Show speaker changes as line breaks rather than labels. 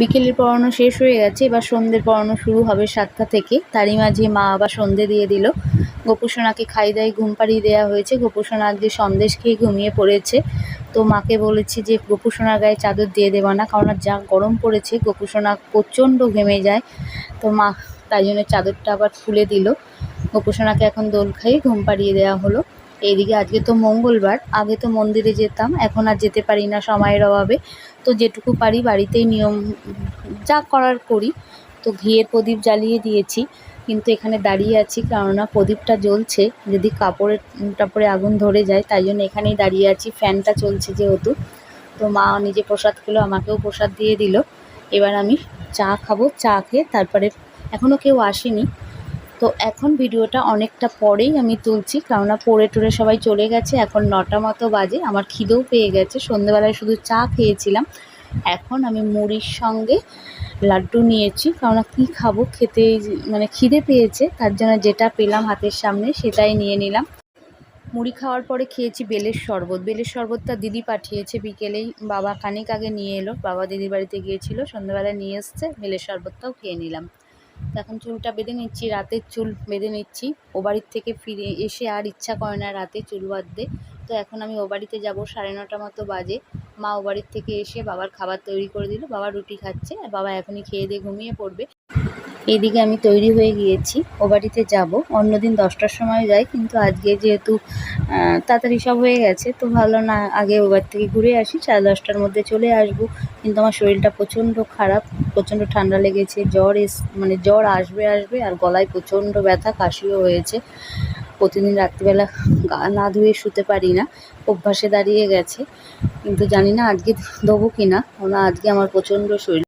বিকেলের পড়ানো শেষ হয়ে গেছে, এবার সন্ধ্যের পড়ানো শুরু হবে সাতটা থেকে। তারই মাঝে মা আবার সন্ধে দিয়ে দিল। গোপুসোনাকে খাই দাই, ঘুম পাড়িয়ে দেওয়া হয়েছে। গোপুসোনা আজকে সন্দেশ খেয়ে ঘুমিয়ে পড়েছে। তো মাকে বলেছি যে, গোপুসোনার গায়ে চাদর দিয়ে দেবো না, কারণ যা গরম পড়েছে, গোপুসোনা প্রচণ্ড ঘেমে যায়। তো মা তাই জন্য চাদরটা আবার খুলে দিল। গোপুসোনাকে এখন দোল খাইয়ে ঘুম পাড়িয়ে দেওয়া হলো। এইদিকে আজকে তো মঙ্গলবার, আগে তো মন্দিরে যেতাম, এখন আর যেতে পারি না সময়ের অভাবে। তো যেটুকু পারি বাড়িতেই নিয়ম, যা করার করি। তো ঘিয়ের প্রদীপ জ্বালিয়ে দিয়েছি, কিন্তু এখানে দাঁড়িয়ে আছি, কেননা প্রদীপটা জ্বলছে। যদি কাপড়ের টাপড়ে আগুন ধরে যায়, তাই জন্য এখানেই দাঁড়িয়ে আছি, ফ্যানটা চলছে যেহেতু। তো মা নিজে প্রসাদ খেলো, আমাকেও প্রসাদ দিয়ে দিল। এবার আমি চা খাব, চা খেয়ে তারপরে এখনও কেউ আসেনি। তো এখন ভিডিওটা অনেকটা পরেই আমি তুলছি, কেননা পড়ে টরে সবাই চলে গেছে, এখন নটা মতো বাজে, আমার খিদেও পেয়ে গেছে, সন্ধেবেলায় শুধু চা খেয়েছিলাম। এখন আমি মুড়ির সঙ্গে লাড্ডু নিয়েছি, কেননা কী খাব খেতে মানে খিদে পেয়েছে, তার জন্য যেটা পেলাম হাতের সামনে সেটাই নিয়ে নিলাম। মুড়ি খাওয়ার পরে খেয়েছি বেলের শরবত, বেলের শরবতটা দিদি পাঠিয়েছে বিকেলেই, বাবা খানিক আগে নিয়ে এলো, বাবা দিদির বাড়িতে গিয়েছিল সন্ধ্যাবেলায় নিয়ে এসছে, বেলের শরবতটাও খেয়ে নিলাম। এখন চুলটা বেঁধে নিচ্ছি রাতের চুল বেঁধে নিচ্ছি। ও বাড়ির থেকে ফিরে এসে আর ইচ্ছা করে না রাতে চুল বাঁধতে। তো এখন আমি ও বাড়িতে যাব, সাড়ে নটা মতো বাজে। মা ও বাড়ির থেকে এসে বাবার খাবার তৈরি করে দিল, বাবা রুটি খাচ্ছে আর বাবা এখনই খেয়ে দিয়ে ঘুমিয়ে পড়বে। এদিকে আমি তৈরি হয়ে গিয়েছি। ও বাড়িতে যাব। অন্যদিন দশটার সময় যাই, কিন্তু আজকে যেহেতু তাড়াতাড়ি সব হয়ে গেছে, তো ভালো না, আগে ও বাড়ি থেকে ঘুরে আসি, সাড়ে দশটার মধ্যে চলে আসব। কিন্তু আমার শরীরটা প্রচণ্ড খারাপ, প্রচণ্ড ঠান্ডা লেগেছে, জ্বর এস মানে জ্বর আসবে আসবে, আর গলায় প্রচণ্ড ব্যথা, কাশিও হয়েছে। প্রতিদিন রাত্রিবেলা গা না ধুয়ে শুতে পারি না, অভ্যাসে দাঁড়িয়ে গেছে। কিন্তু জানি না আজকে দেবো কি না কারণ আজকে আমার প্রচণ্ড শরীর